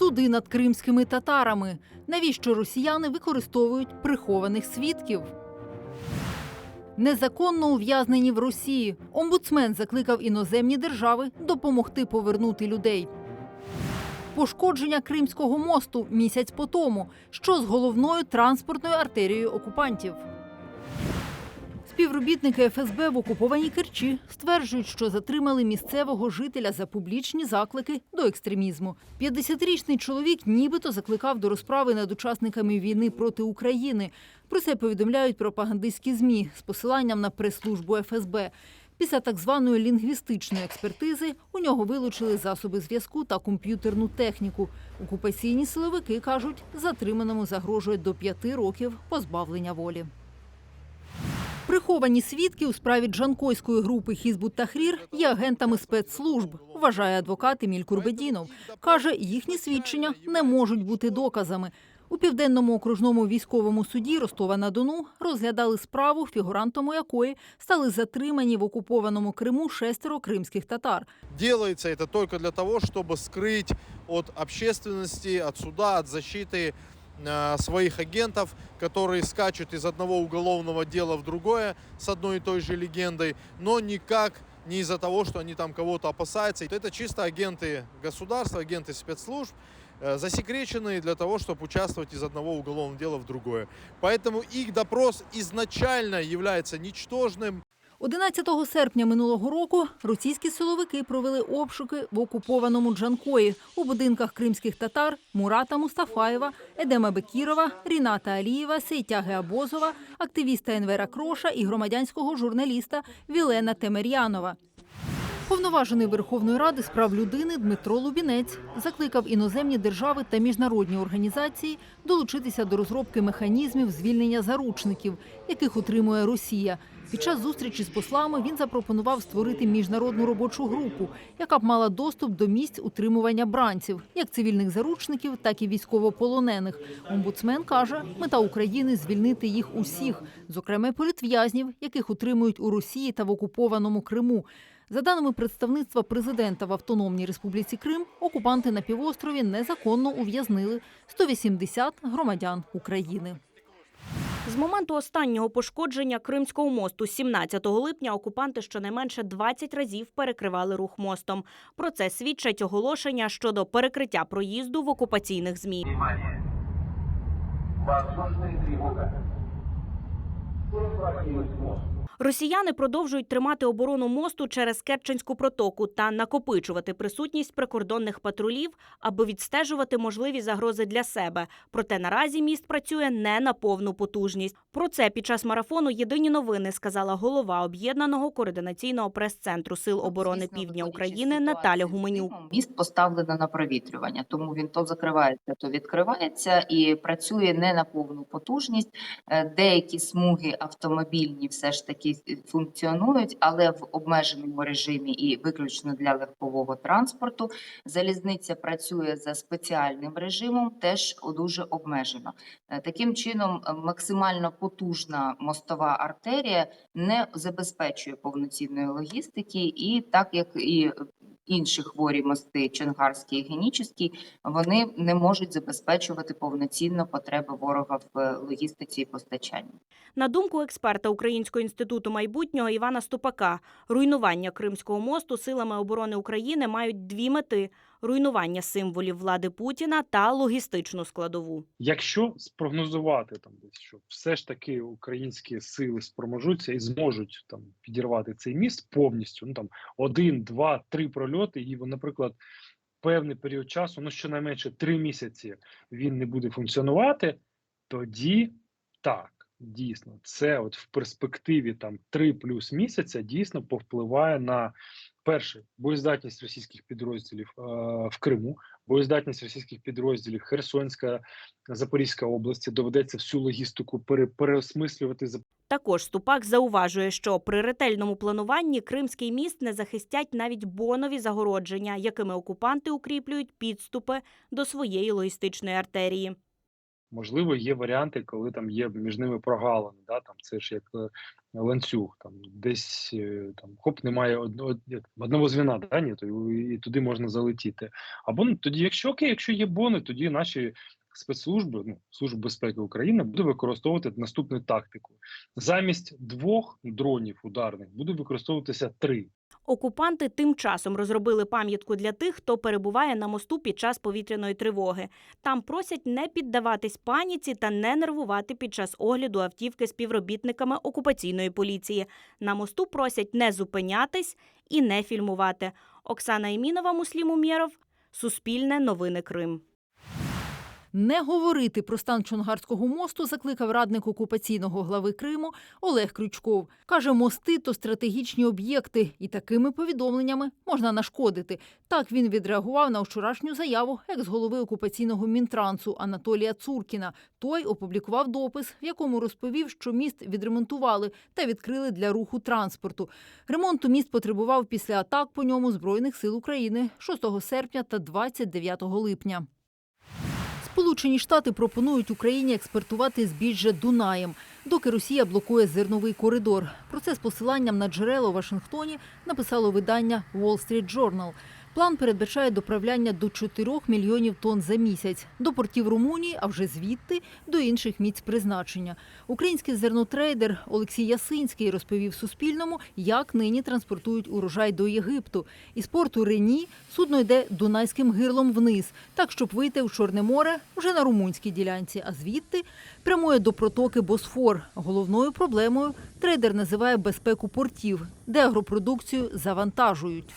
Суди над кримськими татарами. Навіщо росіяни використовують прихованих свідків? Незаконно ув'язнені в Росії. Омбудсмен закликав іноземні держави допомогти повернути людей. Пошкодження Кримського мосту місяць по тому. Що з головною транспортною артерією окупантів? Співробітники ФСБ в окупованій Керчі стверджують, що затримали місцевого жителя за публічні заклики до екстремізму. 50-річний чоловік нібито закликав до розправи над учасниками війни проти України. Про це повідомляють пропагандистські змі з посиланням на прес-службу ФСБ. Після так званої лінгвістичної експертизи у нього вилучили засоби зв'язку та комп'ютерну техніку. Окупаційні силовики кажуть, затриманому загрожує до п'яти років позбавлення волі. Приховані свідки у справі джанкойської групи Хізбут Тахрір є агентами спецслужб, вважає адвокат Еміль Курбедінов. Каже, їхні свідчення не можуть бути доказами. У південному окружному військовому суді Ростова-на-Дону розглядали справу, фігурантом якої стали затримані в окупованому Криму шестеро кримських татар. Делается это только для того, чтобы скрыть от общественности, от суда, от защиты э, своих агентов, которые скачут из одного уголовного дела в другое с одной и той же легендой, но никак не из-за того, что они там кого-то опасаются. Это чисто агенты государства, агенты спецслужб, э, засекреченные для того, чтобы участвовать из одного уголовного дела в другое. Поэтому их допрос изначально является ничтожным, 11 серпня минулого року російські силовики провели обшуки в окупованому Джанкої у будинках кримських татар Мурата Мустафаєва, Едема Бекірова, Ріната Алієва, Сейтяги Абозова, активіста Енвера Кроша і громадянського журналіста Вілена Темер'янова. Повноважений Верховної Ради з прав людини Дмитро Лубінець закликав іноземні держави та міжнародні організації долучитися до розробки механізмів звільнення заручників, яких утримує Росія. Під час зустрічі з послами він запропонував створити міжнародну робочу групу, яка б мала доступ до місць утримування бранців, як цивільних заручників, так і військовополонених. Омбудсмен каже, мета України звільнити їх усіх, зокрема й політв'язнів, яких утримують у Росії та в окупованому Криму. За даними представництва президента в Автономній Республіці Крим, окупанти на півострові незаконно ув'язнили 180 громадян України. З моменту останнього пошкодження Кримського мосту 17 липня окупанти щонайменше 20 разів перекривали рух мостом. Про це свідчать оголошення щодо перекриття проїзду в окупаційних змі. Тревога. Всем мост. Росіяни продовжують тримати оборону мосту через Керченську протоку та накопичувати присутність прикордонних патрулів, аби відстежувати можливі загрози для себе. Проте наразі міст працює не на повну потужність. Про це під час марафону Єдині новини сказала голова об'єднаного координаційного прес-центру Сил оборони Півдня України Наталя Гуменюк. Міст поставлено на провітрювання, тому він то закривається, то відкривається і працює не на повну потужність. Е, Деякі смуги автомобільні все ж таки функціонують, але в обмеженому режимі і виключно для легкового транспорту. Залізниця працює за спеціальним режимом, теж дуже обмежено. Е, Таким чином, е, максимально потужна мостова артерія не забезпечує повноцінної логістики, і так як і інші хворі мости, Чонгарський і Генічеський, вони не можуть забезпечувати повноцінно потреби ворога в е, логістиці і постачанні. На думку експерта Українського інституту майбутнього Івана Ступака, руйнування Кримського мосту силами оборони України мають дві мети: руйнування символів влади Путіна та логістичну складову. Якщо спрогнозувати там десь, що все ж таки українські сили спроможуться і зможуть там підірвати цей міст повністю, ну там один, два, три прольоти, і, наприклад, певний період часу, ну щонайменше три місяці він не буде функціонувати, тоді так. Дійсно, це от в перспективі там 3 плюс місяця дійсно повпливає на перше боєздатність російських підрозділів е, в Криму, боєздатність російських підрозділів Херсонська, Запорізька області. Доведеться всю логістику пере, переосмислювати Також Ступак зауважує, що при ретельному плануванні Кримський міст не захистять навіть бонові загородження, якими окупанти укріплюють підступи до своєї логістичної артерії. Можливо, є варіанти, коли там є між ними прогалини, да, там це ж як е, ланцюг, там десь е, там хоп, немає одного, одного звіна, да, ні, то і, туди можна залетіти. Або ну, тоді, якщо окей, якщо є бони, тоді наші спецслужби, ну, Служба безпеки України буде використовувати наступну тактику. Замість двох дронів ударних буде використовуватися три. Окупанти тим часом розробили пам'ятку для тих, хто перебуває на мосту під час повітряної тривоги. Там просять не піддаватись паніці та не нервувати під час огляду автівки співробітниками окупаційної поліції. На мосту просять не зупинятись і не фільмувати. Оксана Імінова, Муслім Умєров, Суспільне новини Крим. Не говорити про стан Чонгарського мосту закликав радник окупаційного глави Криму Олег Крючков. Каже, мости то стратегічні об'єкти, і такими повідомленнями можна нашкодити. Так він відреагував на вчорашню заяву екс-голови окупаційного мінтрансу Анатолія Цуркіна. Той опублікував допис, в якому розповів, що міст відремонтували та відкрили для руху транспорту. Ремонту міст потребував після атак по ньому збройних сил України 6 серпня та 29 липня. Сполучені Штати пропонують Україні експортувати збіжжя Дунаєм, доки Росія блокує зерновий коридор. Про це з посиланням на джерела в Вашингтоні написало видання Wall Street Journal. План передбачає доправляння до 4 мільйонів тонн за місяць до портів Румунії, а вже звідти до інших місць призначення. Український зернотрейдер Олексій Ясинський розповів Суспільному, як нині транспортують урожай до Єгипту. Із порту Рені судно йде Дунайським гирлом вниз, так щоб вийти в Чорне море вже на румунській ділянці, а звідти прямує до протоки Босфор. Головною проблемою трейдер називає безпеку портів, де агропродукцію завантажують.